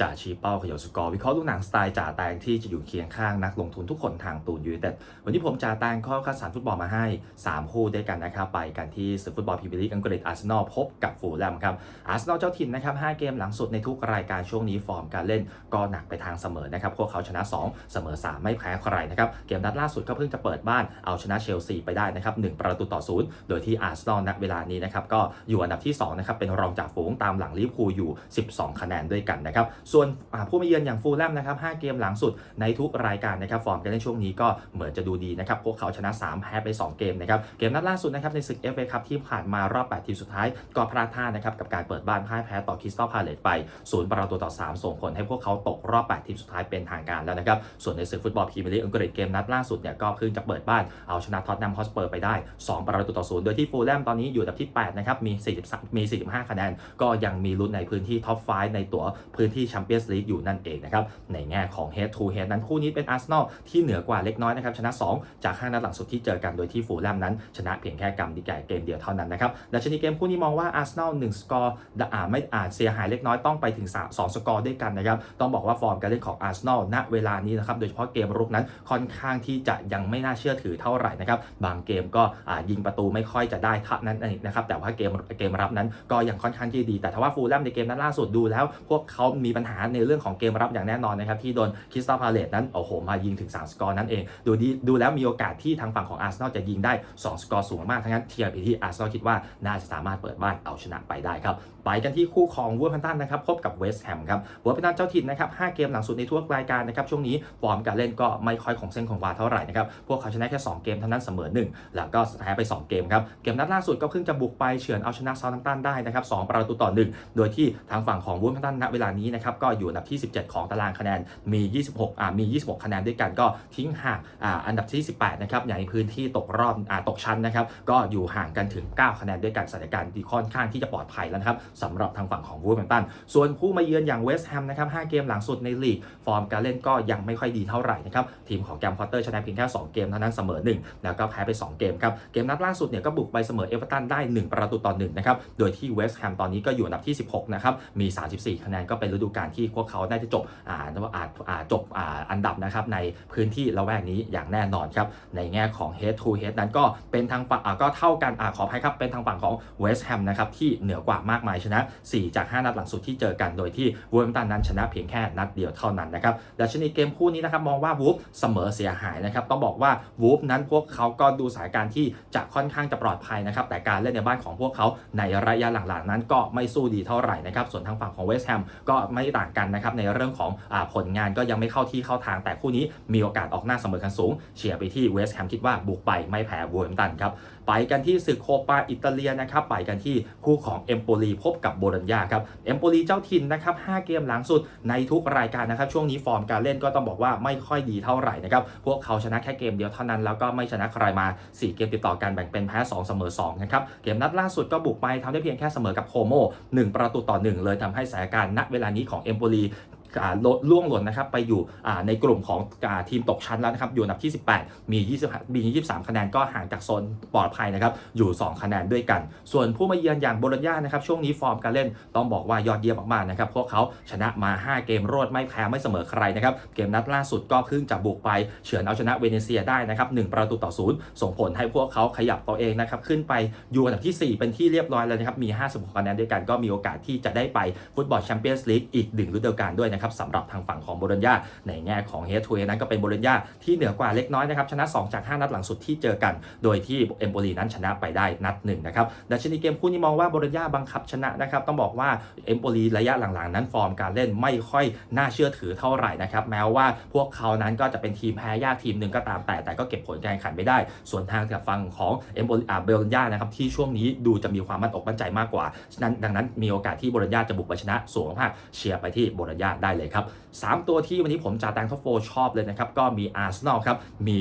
จ่าชี้เป้าขยายสกอร์วิเคราะห์ลูกหนังสไตล์จ่าแตงที่จะอยู่เคียงข้างนักลงทุนทุกคนทางตูนยูไนเต็ดวันนี้ผมจ่าแตงข้อคัดสรรฟุตบอลมาให้ 3 คู่ด้วยกันนะครับ ไปกันที่ศึกฟุตบอลพรีเมียร์ลีกอังกฤษอาร์เซนอลพบกับฟูลแลมครับอาร์เซนอลเจ้าถิ่นนะครับ5เกมหลังสุดในทุกรายการช่วงนี้ฟอร์มการเล่นก็หนักไปทางเสมอนะครับพวกเขาชนะ 2 เสมอ 3 ไม่แพ้ใครนะครับเกมนัดล่าสุดก็เพิ่งจะเปิดบ้านเอาชนะเชลซีไปได้นะครับ1ประตูต่อศูนย์โดยที่อาร์เซนอลณเวลานี้นะครับก็อยู่อันดับที่2นะครับเป็นรองจาฝูงตามหลังลิเวอร์พูลอยู่ 12 คะแนนด้วยกันนะครับส่วนผู้มาเยือนอย่างฟูลแลมนะครับ5เกมหลังสุดในทุกรายการนะครับฟอร์มการเล่นช่วงนี้ก็เหมือนจะดูดีนะครับพวกเขาชนะ 3 แพ้ไป 2 เกมนะครับเกมนัดล่าสุดนะครับในศึก FA ครับที่ผ่านมารอบ 8 ทีมสุดท้ายก็พลาดท่านะครับกับการเปิดบ้านพ่ายแพ้ต่อคริสตัลพาเลตไปศูนย์ประตูต่อ 3 ส่งผลให้พวกเขาตกรอบ 8 ทีมสุดท้ายเป็นทางการแล้วนะครับส่วนในศึกฟุตบอลพรีเมียร์ลีกอังกฤษเกมนัดล่าสุดเนี่ยก็เพิ่งจะเปิดบ้านเอาชนะท็อตแนมฮอสเปอร์ไปได้ 2 ประตูต่อศูนย์โดยที่ฟูลแลมตอนนี้อยู่อันดับที่8นะครับมี43มี 45 คะแนนก็ยังมีลุ้นในพื้นที่ท็อป5ในตัวพื้นที่แชมเปี้ยนส์ลีกอยู่นั่นเองนะครับในแง่ของ head to head นั้นคู่นี้เป็นอาร์เซนอลที่เหนือกว่าเล็กน้อยนะครับชนะ 2 จาก5นัดหลังสุดที่เจอกันโดยที่ฟูลแลมนั้น ชนะเพียงแค่กำดีไก่เกมเดียวเท่านั้นนะครับดัชนีเกมคู่นี้มองว่าอาร์เซนอล1สกอร์อาจไม่อาจเสียหายเล็กน้อยต้องไปถึง2สกอร์ด้วยกันนะครับต้องบอกว่าฟอร์มการเล่นของอาร์เซนอลณเวลานี้นะครับโดยเฉพาะเกมรุกนั้นค่อนข้างที่จะยังไม่น่าเชื่อถือเท่าไหร่นะครับบางเกมก็ยิงประตูไม่ค่อยจะได้เท่านั้นเองนะครับแต่ว่าเกมเกมรับนั้นก็ยังค่อนข้างที่ดี แต่ถ้าว่าฟูลแลมในเกมนั้นล่าสุดดูแล้ว พวกเขามีปัญัญหาในเรื่องของเกมรับอย่างแน่นอนนะครับที่โดนคริสตัลพาเลตนั้นโอ้โหมายิงถึง 3 สกอร์นั่นเอง ดูดีดูแล้วมีโอกาสที่ทางฝั่งของอาร์เซนอลจะยิงได้ 2 สกอร์สูงมากทั้งนั้นเทียบไปที่อาร์เซนอลคิดว่าน่าจะสามารถเปิดบ้านเอาชนะไปได้ครับไปกันที่คู่ของวูฟแฮมตันนะครับพบกับเวสต์แฮมครับวูฟแฮมตันเจ้าถิ่นนะครับ5เกมหลังสุดในทั่วรายการนะครับช่วงนี้ฟอร์มการเล่นก็ไม่ค่อยคงเส้นคงวาเท่าไหร่นะครับพวกเขาชนะแค่ 2 เกมเท่านั้นเสมอ 1 แล้วก็แพ้ไป 2 เกมครับเกมนัดล่าสุดก็เพิ่งจะบุกไปเฉือนเอาชนะซาท์แฮมป์ตันได้นะครับ2ประตูต่อ 1 โดยที่ทางฝั่งของวูฟแฮมตันณเวลานี้นะครับก็อยู่อันดับที่ 17 ของตารางคะแนนมี 26อ่ามี 26 คะแนนด้วยกันก็ทิ้งห่างอ่าอันดับที่ 18 นะครับอย่างในพื้นที่ตกรอบอ่าตกชั้นนะครับก็อยู่ห่างกันถึง 9 คะแนนด้วยกันสถานการณ์ที่ค่อนข้างที่จะปลอดภัยแล้วนะครับสำหรับทางฝั่งของวูฟแมป์ตันส่วนผู้มาเยือนอย่างเวสต์แฮมนะครับ5เกมหลังสุดในลีก ฟอร์มการเล่นก็ยังไม่ค่อยดีเท่าไหร่นะครับทีมของแกรมพอตเตอร์ชนะเพียงแค่2เกมเท่านั้นเสมอ 1 แล้วก็แพ้ไป 2 เกมครับเกมนัดล่าสุดเนี่ยก็บุกไปเสมอเอเวอร์ตันได้ 1 ประตูต่อ1นะครับโดยที่เวสต์แฮมตอนนี้ก็อยู่อันดับที่ 16 นะครับมี 34 คะแนนก็เป็นฤดูกาลที่พวกเขาได้จะจบอ่าอาจอาจบอ่าอันดับนะครับในพื้นที่ละแวกนี้อย่างแน่นอนครับในแง่ของ head to head นั้นก็เป็นทางฝั่งอ่าก็เท่ากันอ่าขออภัยครับเป็นทางฝั่งของเวสต์แฮมนะครับที่เหนือกว่ามากมายชนะ 4 จาก 5 นัดหลังสุดที่เจอกันโดยที่วูฟแฮมตันนั้นชนะเพียงแค่นัดเดียวเท่านั้นนะครับดัชนีเกมคู่นี้นะครับมองว่าวูฟเสมอเสียหายนะครับต้องบอกว่าวูฟนั้นพวกเขาก็ดูสานการที่จะค่อนข้างจะปลอดภัยนะครับแต่การเล่นในบ้านของพวกเขาในระยะหลังๆนั้นก็ไม่สู้ดีเท่าไหร่นะครับส่วนทางฝั่งของเวสต์แฮมก็ไม่ต่างกันนะครับในเรื่องของอผลงานก็ยังไม่เข้าที่เข้าทาง แต่คู่นี้มีโอกาสออกหน้าเสมอกันสูง เชียร์ไปที่เวสต์แฮมคิดว่าบุกไปไม่แพ้วูฟแฮมตันครับไปกันที่ศึกโคปาอิตาเลียนะครับไปกันที่คู่ของเอมโปลีพบกับโบรัญญาครับเอมโปลีเจ้าถิ่นนะครับ5เกมหลังสุดในทุกรายการนะครับช่วงนี้ฟอร์มการเล่นก็ต้องบอกว่าไม่ค่อยดีเท่าไหร่นะครับพวกเขาชนะแค่เกมเดียวเท่านั้นแล้วก็ไม่ชนะใครมา 4 เกมติดต่อกันแบ่งเป็นแพ้2เสมอ2นะครับเกมนัดล่าสุดก็บุกไปทำได้เพียงแค่เสมอกับโคโม1ประตูต่อ 1 เลยทำให้สถานการณ์ณเวลานี้ของเอมโปลีอ่า ลดล่วงหล่นนะครับไปอยู่ในกลุ่มของอทีมตกชั้นแล้วนะครับอยู่อันดับที่ 18 มี 20 มี 23 คะแนนก็ห่างจากโซนปลอดภัยนะครับอยู่ 2 คะแนนด้วยกัน ส่วนผู้มาเยือนอย่างโบโลญญานะครับช่วงนี้ฟอร์มการเล่นต้องบอกว่ายอดเยี่ยมมากๆนะครับพวกเขาชนะมา 5 เกมรวดไม่แพ้ไม่เสมอใครนะครับเกมนัดล่าสุดก็เพิ่งจะบุกไปเฉือนเอาชนะเวเนเซียได้นะครับ1ประตูต่อศูนย์ส่งผลให้พวกเขาขยับตัวเองนะครับขึ้นไปอยู่อันดับที่ 4 เป็นที่เรียบร้อยแล้วนะครับมี 56 คะแนนด้วยกันก็มีโอกาสที่จะได้ไปฟุตบอลแชมเปี้ยนส์ลีกอีกหนึ่งฤดูกาลด้วยนะครับสำหรับทางฝั่งของโบโลญญาในแง่ของเฮดทูเนั้นก็เป็นโบโลญญาที่เหนือกว่าเล็กน้อยนะครับชนะ 2 จาก 5 นัดหลังสุดที่เจอกัน โดยที่เอมโปลีนั้นชนะไปได้นัดหนึ่งนะครับดัชนีเกมคู่นี้มองว่าโบโลญญาบังคับชนะนะครับต้องบอกว่าเอมโปลีระยะหลังๆ นั้นฟอร์มการเล่นไม่ค่อยน่าเชื่อถือเท่าไหร่นะครับแม้ว่าพวกเขานั้นก็จะเป็นทีมแพ้ยากทีมหนึ่งก็ตามแต่แต่ก็เก็บผลการแข่งขันไม่ได้ ส่วนทางจากฝั่งของเอมโปลีเบลญญานะครับที่ช่วงนี้ดูจะมีความมั่นอกมั่นใจมากกว่าฉะนั้นดังนั้นมีโอกาสที่โบลญญาจะบุกไปชนะสูงมากเชียร์ไปที่โบลญญาได้เลยครับสามตัวที่วันนี้ผมจ่าแตงท็อปโฟชอบเลยนะครับ ก็มีอาร์เซนอลครับ มี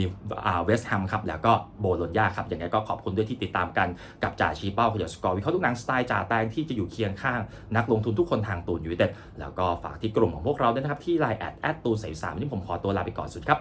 เวสต์แฮมครับ แล้วก็โบโลญญาครับยังไงก็ขอบคุณด้วยที่ติดตามกันกับจ่าชีเป้าขยันสกอร์วิเคราะห์ทุกนังสไตล์จ่าแตงที่จะอยู่เคียงข้างนักลงทุนทุกคนทางตูนยูเต็ดแล้วก็ฝากที่กลุ่มของพวกเราด้วยนะครับที่ไลน์แอดแอดตูนใส่สามวันนี้ผมขอตัวลาไปก่อนสุดครับ